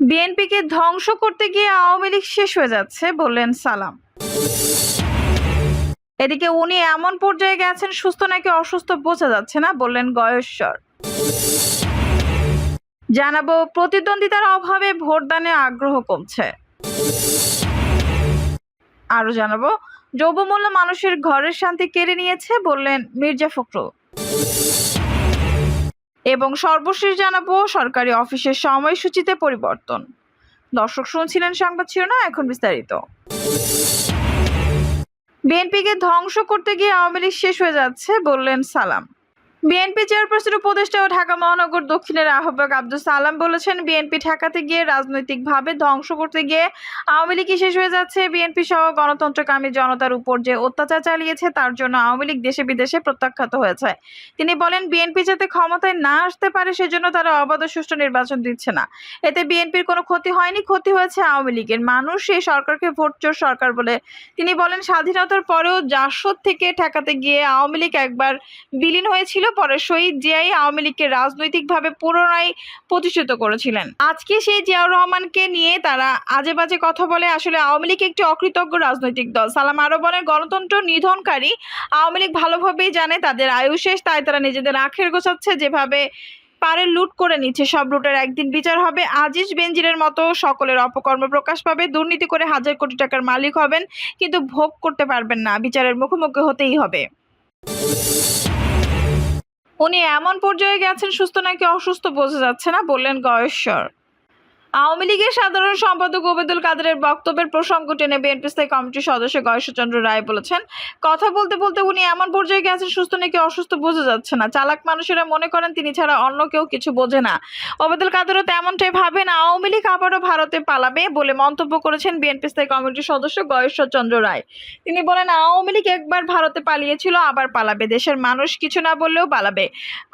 বিএনপিকে ধ্বংস করতে গিয়ে আওয়ামী লীগ শেষ হয়ে যাচ্ছে, বললেন সালাম। এদিকে উনি এমন পর্যায়ে গেছেন, সুস্থ নাকি অসুস্থ বোঝা যাচ্ছে না, বললেন গয়েশ্বর। জানাব, প্রতিদ্বন্দ্বিতার অভাবে ভোটদানে আগ্রহ কমছে। আরও জানাব, যৌবমূল্য মানুষের ঘরের শান্তি কেড়ে নিয়েছে, বললেন মির্জা ফখরুল। এবং সর্বশেষ জানাব সরকারি অফিসের সময়সূচিতে পরিবর্তন। দর্শক শুনছিলেন সংবাদ শিরোনাম, এখন বিস্তারিত। বিএনপিকে ধ্বংস করতে গিয়ে আওয়ামী লীগ শেষ হয়ে যাচ্ছে, বললেন সালাম। বিএনপি চেয়ারপারসন, উপদেষ্টা ও ঢাকা মহানগর দক্ষিণের আহ্বায়ক আব্দুল সালাম বলেছেন, বিএনপি ঠেকাতে গিয়ে রাজনৈতিকভাবে ধ্বংস করতে গিয়ে আওয়ামী লীগই শেষ হয়ে যাচ্ছে। বিএনপি সহ গণতন্ত্রকামী জনতার উপর যে অত্যাচার চালিয়েছে, তার জন্য আওয়ামী লীগ দেশে বিদেশে প্রত্যাখ্যাত হয়েছে। তিনি বলেন, বিএনপি যাতে ক্ষমতায় না আসতে পারে, সেজন্য তারা অবাধ সুষ্ঠু নির্বাচন দিচ্ছে না। এতে বিএনপির কোনো ক্ষতি হয়নি, ক্ষতি হয়েছে আওয়ামী লীগের। মানুষ এই সরকারকে ভোট চোর সরকার বলে তিনি বলেন, স্বাধীনতার পরেও জাসদ থেকে ঠেকাতে গিয়ে আওয়ামী লীগ একবার বিলীন হয়েছিল পরে শহীদ জিয়াই আওয়ামী লীগকে রাজনৈতিকভাবে পুনরায় প্রতিষ্ঠিত করেছিলেন। আজকে সেই জিয়াউর রহমানকে নিয়ে তারা আজে বাজে কথা বলে, আসলে আওয়ামী লীগ একটি অকৃতজ্ঞ রাজনৈতিক দল। সালাম আরও বলেন গণতন্ত্র নিধনকারী আওয়ামী লীগ ভালোভাবেই জানে, তাদের আয়ু শেষ, তাই তারা নিজেদের আখের গোছাচ্ছে, যেভাবে পারে লুট করে নিচ্ছে, সব লুটের একদিন বিচার হবে। আজিজ বেঞ্জিরের মতো সকলের অপকর্ম প্রকাশ পাবে, দুর্নীতি করে হাজার কোটি টাকার মালিক হবেন, কিন্তু ভোগ করতে পারবেন না, বিচারের মুখোমুখি হতেই হবে। উনি এমন পর্যায়ে গেছেন সুস্থ নাকি অসুস্থ বোঝা যাচ্ছে না বললেন গয়েশ্বর। আওয়ামী লীগের সাধারণ সম্পাদক ওবেদুল কাদেরের বক্তব্যের প্রসঙ্গ টেনে বিএনপি স্থায়ী কমিটির সদস্য গয়েশ্বরচন্দ্র রায় বলেছেন, কথা বলতে বলতে উনি এমন পর্যায়ে গেছেন, সুস্থ নাকি অসুস্থ বোঝা যাচ্ছে না। চালাক মানুষেরা মনে করেন তিনি ছাড়া অন্য কেউ কিছু বোঝে না। ওবেদুল কাদেরও তেমনটাই ভাবেন, আওয়ামী লীগ আবারও ভারতে পালাবে বলে মন্তব্য করেছেন বিএনপি স্থায়ী কমিটির সদস্য গয়েশ্বরচন্দ্র রায়। তিনি বলেন, আওয়ামী লীগ একবার ভারতে পালিয়েছিল, আবার পালাবে। দেশের মানুষ কিছু না বললেও পালাবে।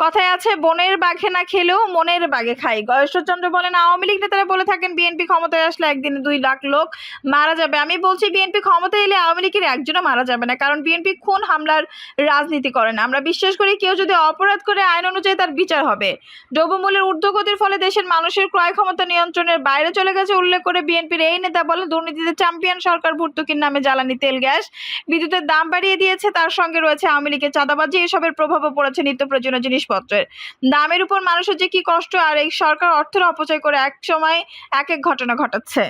কথায় আছে, বনের বাঘে না খেলেও মনের বাঘে খাই গয়েশ্বরচন্দ্র বলেন, আওয়ামী লীগ নেতারা বলে থাকেন, বিএনপি ক্ষমতায় আসলে একদিনে দুই লাখ লোক মারা যাবে। আমি বলছি বিএনপি ক্ষমতায় এলে আওয়ামী লীগের একজনও মারা যাবে না, কারণ বিএনপি খুন হামলার রাজনীতি করে না। আমরা বিশ্বাস করি কেউ যদি অপরাধ করে, আইন অনুযায়ী তার বিচার হবে। দ্রব্যমূল্যের ঊর্ধ্বগতির ফলে দেশের মানুষের ক্রয় ক্ষমতা নিয়ন্ত্রণের বাইরে চলে গেছে, উল্লেখ করে বিএনপির এই নেতা বলেন, দুর্নীতিতে চ্যাম্পিয়ন সরকার ভর্তুকির নামে জ্বালানি তেল, গ্যাস, বিদ্যুতের দাম বাড়িয়ে দিয়েছে, তার সঙ্গে রয়েছে আওয়ামী লীগের চাঁদাবাজি, এসবের প্রভাবও পড়েছে নিত্য প্রয়োজনীয় জিনিসপত্রের। দামের উপর মানুষের যে কি কষ্ট, আর এই সরকার অর্থের অপচয় করে এক সময় এক এক ঘটনা ঘটাচ্ছে।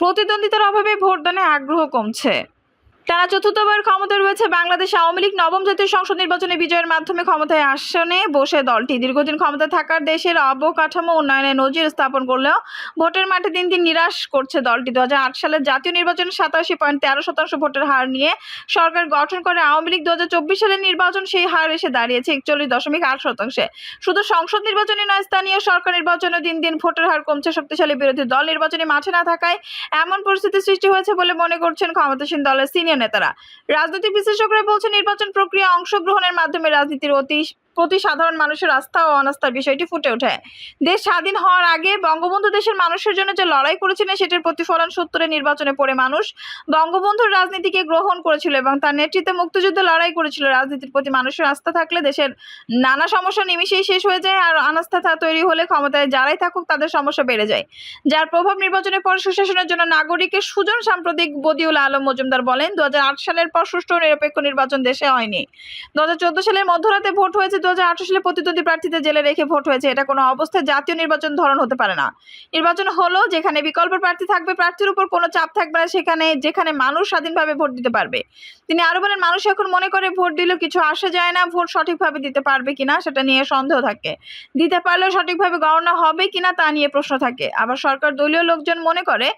প্রতিদ্বন্দ্বিতার অভাবে ভোটদানে আগ্রহ কমছে। টানা চতুর্থবার ক্ষমতায় রয়েছে বাংলাদেশ আওয়ামী লীগ। নবম জাতীয় সংসদ নির্বাচনে বিজয়ের মাধ্যমে ক্ষমতায় আসনে বসে দলটি। দীর্ঘদিন ক্ষমতায় থাকার দেশের অবকাঠামো উন্নয়নে নজির স্থাপন করলেও ভোটের মাঠে দিন দিন নিরাশ করছে দলটি। দু হাজার সালের জাতীয় নির্বাচনে সাতাশি পয়েন্ট তেরো শতাংশ ভোটের হার নিয়ে সরকার গঠন করে আওয়ামী লীগ। দু সালের নির্বাচন সেই হার এসে দাঁড়িয়েছে একচল্লিশ দশমিক আট শতাংশে। শুধু সংসদ নির্বাচনে নয়, স্থানীয় সরকার নির্বাচনে দিন দিন ভোটের হার কমছে। শক্তিশালী বিরোধী দল নির্বাচনে মাঠে না থাকায় এমন পরিস্থিতি সৃষ্টি হয়েছে বলে মনে করছেন ক্ষমতাসীন দলের সিনিয়র নেতারা। রাজনৈতিক বিশ্লেষকরা বলছেন নির্বাচন প্রক্রিয়া অংশগ্রহণের মাধ্যমে রাজনীতির অতি প্রতি সাধারণ মানুষের আস্থা ও অনাস্থার বিষয়টি ফুটে ওঠে। দেশ স্বাধীন হওয়ার আগে বঙ্গবন্ধু দেশের মানুষের জন্য যে লড়াই করেছিলেন, সেটার প্রতিফলন সত্তরে নির্বাচনে পড়ে মানুষ বঙ্গবন্ধুর রাজনীতিকে গ্রহণ করেছিল এবং তার নেতৃত্বে মুক্তিযুদ্ধে লড়াই করেছিল। রাজনীতির প্রতি মানুষের আস্থা থাকলে দেশের নানা সমস্যা নিমিশেই শেষ হয়ে যায় আর অনাস্থা তৈরি হলে ক্ষমতায় যারাই থাকুক, তাদের সমস্যা বেড়ে যায়। যার প্রভাব নির্বাচনের পর সুশাসনের জন্য নাগরিকের সুজন সাম্প্রতিক বদিউল আলম মজুমদার বলেন দু হাজার আট সালের পর সুষ্ঠু নিরপেক্ষ নির্বাচন দেশে হয়নি। দু হাজার চোদ্দ সালের মধ্যরাতে ভোট হয়েছে দু সালে প্রতিদ্বন্দ্বী প্রার্থীদের জেলে রেখে ভোট হয়েছে। এটা কোনো অবস্থায় জাতীয় নির্বাচন ধরন হতে পারে না। নির্বাচন হলো যেখানে বিকল্প প্রার্থী থাকবে, প্রার্থীর উপর কোনো চাপ থাকবে না, সেখানে যেখানে মানুষ স্বাধীনভাবে ভোট দিতে পারবে। তিনি আরও বলেন, মানুষ এখন মনে করে ভোট দিলেও কিছু আসে যায় না, ভোট সঠিকভাবে দিতে পারবে কিনা সেটা নিয়ে সন্দেহ থাকে। দিতে পারলেও সঠিকভাবে গণনা হবে কিনা তা নিয়ে প্রশ্ন থাকে। আবার সরকার দলীয় লোকজন মনে করে,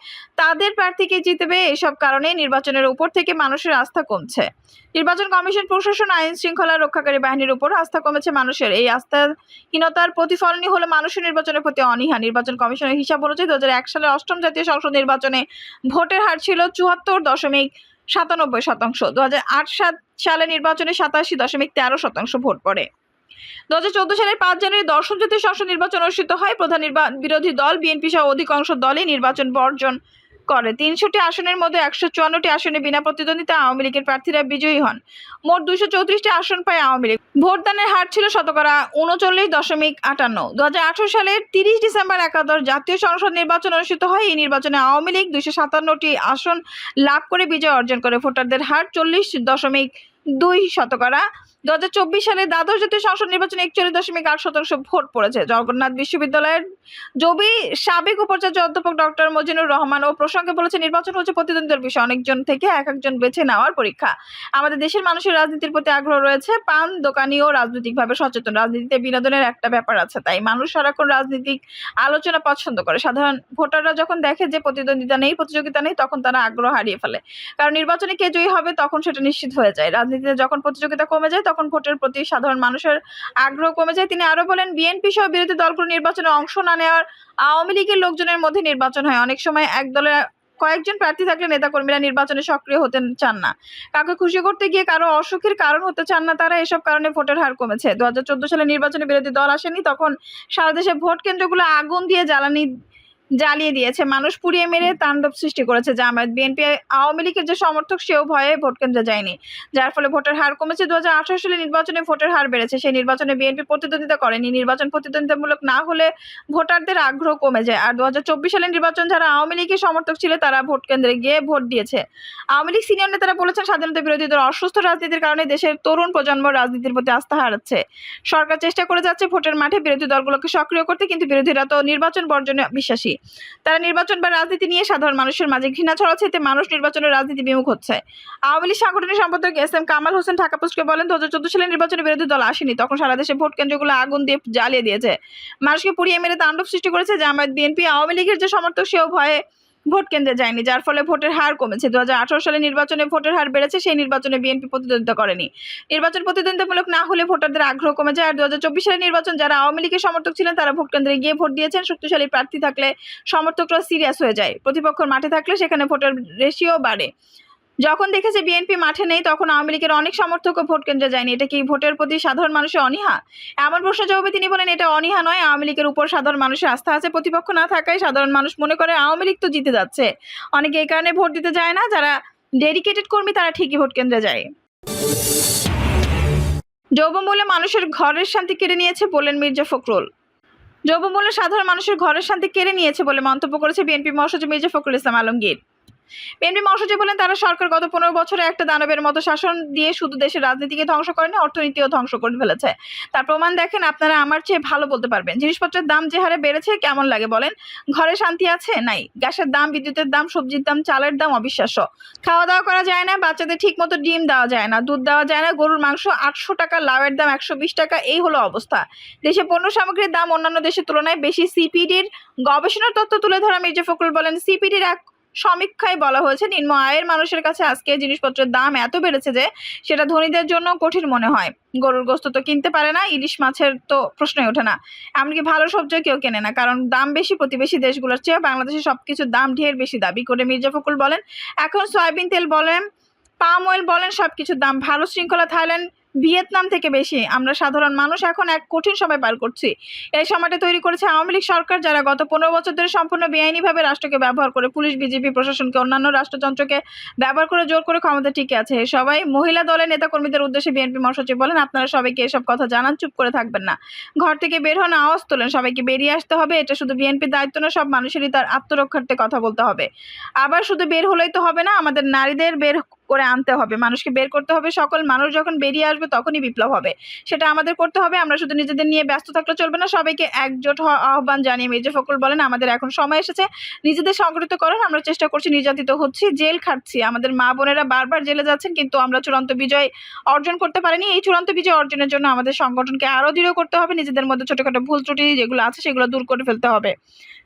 তাদের প্রার্থীকে জিতবে এসব কারণে নির্বাচনের উপর থেকে মানুষের আস্থা কমছে। নির্বাচন কমিশন, প্রশাসন, আইন শৃঙ্খলা রক্ষাকারী বাহিনীর উপর আস্থা কমেছে মানুষের। এই আস্থাহীনতার প্রতিফলনই হলো মানুষের নির্বাচনের প্রতি অনীহা। নির্বাচন কমিশনের হিসাব অনুযায়ী দু হাজার এক সালে অষ্টম জাতীয় সংসদ নির্বাচনে ভোটের হার ছিল চুয়াত্তর দশমিক সাতানব্বই শতাংশ। দু সাত সালে নির্বাচনে সাতাশি দশমিক তেরো শতাংশ ভোট পড়ে। দু হাজার চোদ্দ সালের পাঁচ জানুয়ারি দশম জাতীয় সংসদ নির্বাচন অনুষ্ঠিত হয়। প্রধান বিরোধী দল, বিএনপি সহ অধিকাংশ দলই নির্বাচন বর্জন করে। তিনশোটি আসনের মধ্যে একশো চুয়ান্নটি আসনে বিনা প্রতিদ্বন্দ্বিতা আওয়ামী লীগের প্রার্থীরা বিজয়ী হন। মোট দুশো চৌত্রিশটি আসন পায় আওয়ামী লীগ। ভোটদানের হার ছিল শতকরা উনচল্লিশ দশমিক আটান্ন। দু সালের তিরিশ ডিসেম্বর একাদশ জাতীয় সংসদ নির্বাচন অনুষ্ঠিত হয়। এই নির্বাচনে আওয়ামী লীগ দুশো সাতান্নটি আসন লাভ করে বিজয় অর্জন করে। ভোটারদের হার চল্লিশ দশমিক দুই শতকরা দু হাজার চব্বিশ সালে দ্বাদশ জাতীয় সংসদ নির্বাচনে একচল্লিশ দশমিক আট শতাংশ ভোট পড়েছে। জগন্নাথ বিশ্ববিদ্যালয়ের জবি সাবেক উপাচার্য অধ্যাপক ডক্টর মজিনুর রহমান ও প্রসঙ্গে বলেছে নির্বাচন হচ্ছে প্রতিদ্বন্দ্বিতার বিষয়। অনেকজন থেকে এক একজন বেছে নেওয়ার পরীক্ষা। আমাদের দেশের মানুষের রাজনীতির প্রতি আগ্রহ রয়েছে, পান দোকানিও রাজনৈতিকভাবে সচেতন। রাজনীতিতে বিনোদনের একটা ব্যাপার আছে, তাই মানুষ সারাক্ষণ রাজনৈতিক আলোচনা পছন্দ করে। সাধারণ ভোটাররা যখন দেখে যে প্রতিদ্বন্দ্বিতা নেই, প্রতিযোগিতা নেই, তখন তারা আগ্রহ হারিয়ে ফেলে। কারণ নির্বাচনে কে জয়ী হবে, তখন সেটা নিশ্চিত হয়ে যায়। রাজনীতিতে যখন প্রতিযোগিতা কমে যায় তখন ভোটের প্রতি সাধারণ মানুষের আগ্রহ কমে যায়। তিনি আরও বলেন, বিএনপি সহ বিরোধী দলগুলো নির্বাচনে অংশ না নেওয়ার আওয়ামী লীগের লোকজনের মধ্যে নির্বাচন হয়। অনেক সময় এক দলে কয়েকজন প্রার্থী থাকলে নেতাকর্মীরা নির্বাচনে সক্রিয় হতে চান না। কাউকে খুশি করতে গিয়ে কারও অসুখের কারণ হতে চান না, তারা এসব কারণে ভোটের হার কমেছে। দু হাজার চোদ্দ সালে নির্বাচনে বিরোধী দল আসেনি, তখন সারা দেশে ভোট কেন্দ্রগুলো আগুন দিয়ে জ্বালানি জ্বালিয়ে দিয়েছে। মানুষ পুড়িয়ে মেরে তাণ্ডব সৃষ্টি করেছে। জামায়াত বিএনপি আওয়ামী লীগের যে সমর্থক, সেও ভয়ে ভোট কেন্দ্রে যায়নি। যার ফলে ভোটের হার কমেছে। দু হাজার আঠারো সালে নির্বাচনে ভোটের হার বেড়েছে। সেই নির্বাচনে বিএনপি প্রতিদ্বন্দ্বিতা করেনি। নির্বাচন প্রতিদ্বন্দ্বিতামূলক না হলে ভোটারদের আগ্রহ কমে যায়। আর দু সালের নির্বাচন যারা আওয়ামী লীগের সমর্থক ছিল, তারা ভোট কেন্দ্রে গিয়ে ভোট দিয়েছে। আওয়ামী লীগ সিনিয়র নেতারা বলেছেন, স্বাধীনতা বিরোধীদের অসুস্থ রাজনীতির কারণে দেশের তরুণ প্রজন্ম রাজনীতির প্রতি আস্থা হারাচ্ছে। সরকার চেষ্টা করে যাচ্ছে ভোটের মাঠে বিরোধী দলগুলোকে সক্রিয় করতে, কিন্তু বিরোধীরা তো নির্বাচন বর্জনে বিশ্বাসী। তারা নির্বাচন বা রাজনীতি নিয়ে সাধারণ মানুষের মাঝে ঘৃণা ছড়াচ্ছে, এতে মানুষ নির্বাচনের রাজনীতি বিমুখ হচ্ছে। আওয়ামী লীগ সাংগঠনিক সম্পাদক এস এম কামাল হোসেন ঢাকা পোস্টকে বলেন দু হাজার চোদ্দ সালে নির্বাচনে বিরোধী দল আসেনি। তখন সারা দেশে ভোট কেন্দ্রগুলো আগুন দিয়ে জ্বালিয়ে দিয়েছে। মানুষকে পুড়িয়ে মেরে তাণ্ডব সৃষ্টি করেছে জামায়াত বিএনপি আওয়ামী লীগের যে সমর্থক, সেও ভয়ে ভোট কেন্দ্রে যায়নি, যার ফলে ভোটের হার কমেছে। দু হাজার আঠারো সালে নির্বাচনে ভোটের হার বেড়েছে, সেই নির্বাচনে বিএনপি প্রতিদ্বন্দ্বিতা করেনি। নির্বাচন প্রতিদ্বন্দ্বিতামূলক না হলে ভোটারদের আগ্রহ কমে যায় আর দু হাজার চব্বিশ সালে নির্বাচন যারা আওয়ামী লীগের সমর্থক ছিলেন, তারা ভোট কেন্দ্রে গিয়ে ভোট দিয়েছেন। শক্তিশালী প্রার্থী থাকলে সমর্থকরা সিরিয়াস হয়ে যায়। প্রতিপক্ষের মাঠে থাকলে সেখানে ভোটের রেশিও বাড়ে। যখন দেখেছে বিএনপি মাঠে নেই, তখন আওয়ামী লীগের অনেক সমর্থকও ভোট কেন্দ্রে যায়নি। এটা কি ভোটের প্রতি সাধারণ মানুষের অনীহা? এমন প্রশ্ন জবাবে তিনি বলেন, এটা অনীহা নয়। আওয়ামী লীগের উপর সাধারণ মানুষের আস্থা আছে, প্রতিপক্ষ না থাকায় সাধারণ মানুষ মনে করে আওয়ামী লীগ তো জিতে যাচ্ছে। অনেকে এই কারণে ভোট দিতে যায় না, যারা ডেডিকেটেড কর্মী তারা ঠিকই ভোট কেন্দ্রে যায়। দ্রব্যমূল্যে মানুষের ঘরের শান্তি কেড়ে নিয়েছে বলেন মির্জা ফখরুল। দ্রব্যমূল্য সাধারণ মানুষের ঘরের শান্তি কেড়ে নিয়েছে বলে মন্তব্য করেছে বিএনপি মহাসচিব মির্জা ফখরুল ইসলাম আলমগীর। বিএনপি মহাসচিব বলেন, তারা সরকার গত পনেরো বছরে একটা দানবের মতো শাসন দিয়ে শুধু দেশের রাজনীতিকে ধ্বংস করেনি, অর্থনীতিও ধ্বংস করে ফেলেছে। তার প্রমাণ দেখেন, আপনারা আমার চেয়ে ভালো বলতে পারবেন। জিনিসপত্রের দাম যে হারে বেড়েছে, কেমন লাগে বলেন? ঘরে শান্তি আছে? নাই। গ্যাসের দাম, বিদ্যুতের দাম, সবজির দাম, চালের দাম অবিশ্বাস্য। খাওয়া দাওয়া করা যায় না, বাচ্চাদের ঠিক মতো ডিম দেওয়া যায় না, দুধ দেওয়া যায় না, গরুর মাংস আটশো টাকা, লাউয়ের দাম একশো বিশ টাকা, এই হলো অবস্থা। দেশে পণ্য সামগ্রীর দাম অন্যান্য দেশের তুলনায় বেশি। সিপিডির গবেষণার তথ্য তুলে ধরা মির্জা ফখরুল বলেন, সিপিডির এক সমীক্ষায় বলা হয়েছে, নিম্ন আয়ের মানুষের কাছে আজকে জিনিসপত্রের দাম এত বেড়েছে যে সেটা ধনীদের জন্য কঠিন মনে হয়। গরুর গোস্ত তো কিনতে পারে না, ইলিশ মাছের তো প্রশ্নই ওঠে না। এমনকি ভালো সবজিও কেউ কেনে না, কারণ দাম বেশি প্রতিবেশী দেশগুলোর চেয়ে বাংলাদেশে সব কিছুর দাম ঢের বেশি দাবি করে মির্জা ফখরুল বলেন। এখন সয়াবিন তেল বলেন, পাম অয়েল বলেন সব কিছুর দাম ভালো শৃঙ্খলা থাইল্যান্ড ভিয়েতনাম থেকে বেশি। আমরা সাধারণ মানুষ এখন এক কঠিন সময় পার করছি। এই সময়টা তৈরি করেছে আওয়ামী লীগ সরকার, যারা গত পনেরো বছর ধরে সম্পূর্ণ বেআইনিভাবে রাষ্ট্রকে ব্যবহার করে পুলিশ বিজেপি প্রশাসনকে, অন্যান্য রাষ্ট্রযন্ত্রকে ব্যবহার করে জোর করে ক্ষমতা টিকে আছে। সবাই মহিলা দলের নেতাকর্মীদের উদ্দেশ্যে বিএনপি মহাসচিব বলেন, আপনারা সবাইকে এসব কথা জানান, চুপ করে থাকবেন না। ঘর থেকে বের হন, আওয়াজ তোলেন, সবাইকে বেরিয়ে আসতে হবে। এটা শুধু বিএনপির দায়িত্ব না, সব মানুষেরই তার আত্মরক্ষার্থে কথা বলতে হবে। আবার শুধু বের হলেই তো হবে না, আমাদের নারীদের বের করে আনতে হবে, মানুষকে বের করতে হবে। সকল মানুষ যখন বেরিয়ে আসবে তখনই বিপ্লব হবে। সেটা আমাদের করতে হবে, আমরা শুধু নিজেদের নিয়ে ব্যস্ত থাকলে চলবে না। সবাইকে একজোট আহ্বান জানিয়ে মির্জা ফখরুল বলেন, আমাদের এখন সময় এসেছে। নিজেদের সংগঠিত করার, আমরা চেষ্টা করছি, নির্যাতিত হচ্ছি, জেল খাটছি। আমাদের মা বোনেরা বারবার জেলে যাচ্ছেন, কিন্তু আমরা চূড়ান্ত বিজয় অর্জন করতে পারিনি। এই চূড়ান্ত বিজয় অর্জনের জন্য আমাদের সংগঠনকে আরও দৃঢ় করতে হবে। নিজেদের মধ্যে ছোটোখাটো ভুল ত্রুটি যেগুলো আছে, সেগুলো দূর করে ফেলতে হবে।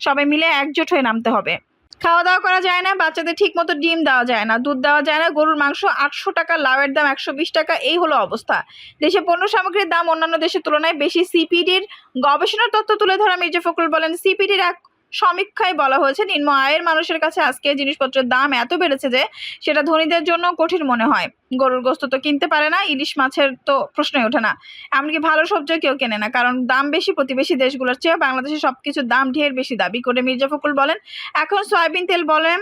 সবাই মিলে একজোট হয়ে নামতে হবে। খাওয়া দাওয়া করা যায় না, বাচ্চাদের ঠিক মতো ডিম দেওয়া যায় না, দুধ দেওয়া যায় না, গরুর মাংস আটশো টাকা, লাউয়ের দাম একশো বিশ টাকা, এই হলো অবস্থা। দেশে পণ্য সামগ্রীর দাম অন্যান্য দেশের তুলনায় বেশি। সিপিডির গবেষণার তথ্য তুলে ধরা মির্জা ফখরুল বলেন সিপিডির এক সমীক্ষায় বলা হয়েছে, নিম্ন আয়ের মানুষের কাছে আজকে জিনিসপত্রের দাম এত বেড়েছে যে সেটা ধনীদের জন্য কঠিন মনে হয়। গরুর গোস্ত তো কিনতে পারে না, ইলিশ মাছের তো প্রশ্নই ওঠে না। এমনকি ভালো সবজিও কেউ কেনে না, কারণ দাম বেশি, প্রতিবেশী দেশগুলোর চেয়ে বাংলাদেশে সব কিছুর দাম ঢের বেশি। দাবি করে মির্জা ফখরুল বলেন, এখন সয়াবিন তেল বলেন,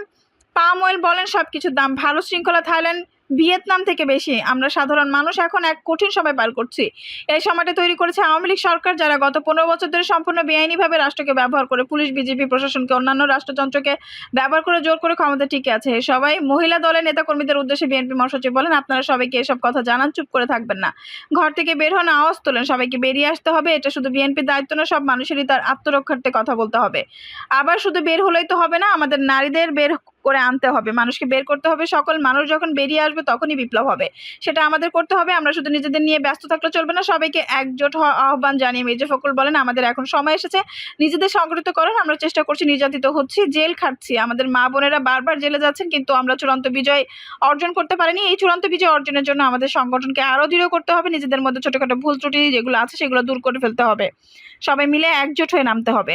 পাম অয়েল বলেন সব কিছুর দাম ভালো শৃঙ্খলা থাইল্যান্ড ভিয়েতনাম থেকে বেশি। আমরা সাধারণ মানুষ এখন এক কঠিন সময় পার করছি। এই সময়টা তৈরি করেছে আওয়ামী লীগ সরকার যারা গত পনেরো বছর ধরে সম্পূর্ণ বেআইনিভাবে রাষ্ট্রকে ব্যবহার করে পুলিশ বিজেপি প্রশাসনকে অন্যান্য রাষ্ট্রযন্ত্রকে ব্যবহার করে জোর করে ক্ষমতা টিকে আছে। সবাই মহিলা দলের নেতাকর্মীদের উদ্দেশ্যে বিএনপি মহাসচিব বলেন, আপনারা সবাইকে এসব কথা জানান, চুপ করে থাকবেন না। ঘর থেকে বের হন, আওয়াজ তোলেন, সবাইকে বেরিয়ে আসতে হবে। এটা শুধু বিএনপির দায়িত্ব না, সব মানুষেরই তার আত্মরক্ষার্থে কথা বলতে হবে। আবার শুধু বের হলেই তো হবে না, আমাদের নারীদের বের করে আনতে হবে, মানুষকে বের করতে হবে। সকল মানুষ যখন বেরিয়ে আসবে তখনই বিপ্লব হবে। সেটা আমাদের করতে হবে, আমরা শুধু নিজেদের নিয়ে ব্যস্ত থাকলে চলবে না। সবাইকে একজোট আহ্বান জানিয়ে মির্জা ফখরুল বলেন, আমাদের এখন সময় এসেছে। নিজেদের সংগঠিত করেন, আমরা চেষ্টা করছি নির্যাতিত হচ্ছি, জেল খাটছি। আমাদের মা বোনেরা বারবার জেলে যাচ্ছেন, কিন্তু আমরা চূড়ান্ত বিজয় অর্জন করতে পারিনি। এই চূড়ান্ত বিজয় অর্জনের জন্য আমাদের সংগঠনকে আরও দৃঢ় করতে হবে। নিজেদের মধ্যে ছোটোখাটো ভুল ত্রুটি যেগুলো আছে, সেগুলো দূর করে ফেলতে হবে। সবাই মিলে একজোট হয়ে নামতে হবে।